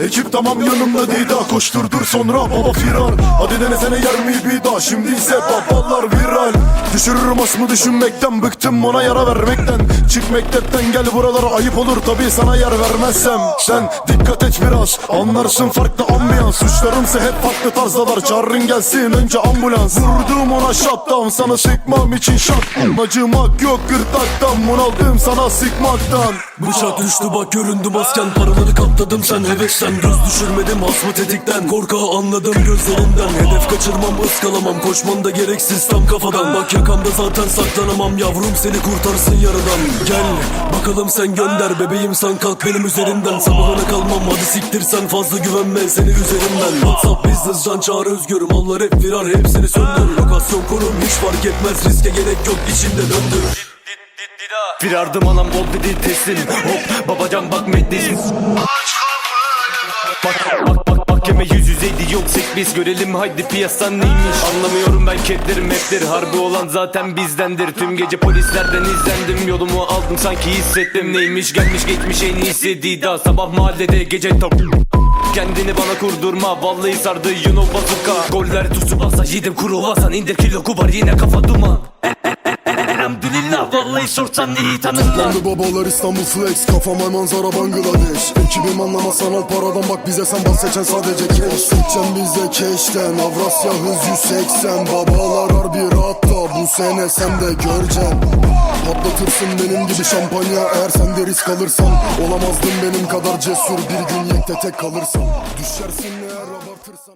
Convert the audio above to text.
Ekip tamam yanımda Dida Koşturdur sonra baba firar Hadi denesene yer mi bir daha? Şimdi ise babalar viral. Düşürürüm asmı düşünmekten Bıktım ona yara vermekten. Çık mektepten gel buralara ayıp olur tabi sana yer vermezsem. Sen dikkat et biraz Anlarsın farklı ambiyans. Suçlarımsa hep farklı tarzdalar. Çağırın gelsin önce ambulans. Vurdum ona shutdown Sana sıkmam için şart. Acımak yok gırtlaktan. Bunaldım sana sıkmaktan. Bıçak düştü bak göründü masken Paraları katladım. Sen hevesten Göz düşürmedim. Asma tetikten Korkağı anladım. Gözlerinden Hedef kaçırmam ıskalamam. Koşman da gereksiz tam kafadan. Bak yakamda zaten saklanamam. Yavrum seni kurtarsın yaradan Gel bakalım sen gönder. Bebeğim sen kalk benim üzerimden Sabahına kalmam hadi siktir sen. Fazla güvenme seni üzerimden. Whatsapp business can çağrı özgürüm Mallar hep firar hepsini söndür Lokasyon konum hiç fark etmez. Riske gerek yok içinde döndür. Firardım anam gol dedi teslim. Hop babacan bak Bak. Bak bak mahkeme yüz yüzeydi yoksek biz görelim haydi piyasan neymiş? Anlamıyorum ben keplerim mapleri. Harbi olan zaten bizdendir. Tüm gece polislerden izlendim. Yolumu aldım sanki hissettim neymiş? Gelmiş geçmiş en iyisi Dida. Sabah mahallede gece top Kendini bana kurdurma. Vallahi sardı you know bazooka Goller tusu basa yedim kuru vasan indir kilo kubar yine kafa duman Vallahi sorsan iyi tanırlar Landı babalar İstanbul flex Kafama manzara Bangladeş. Ekibim anlama sanal paradan bak bize sen bahsedeceksin sadece cash. Seçen bize keşten Avrasya hız 180 Babalar harbi rahatta Bu sene sen de göreceksin Patlatırsın benim gibi şampanya Eğer sen de risk alırsan. Olamazdın benim kadar cesur Bir gün yekte tek kalırsan Düşersin eğer abartırsan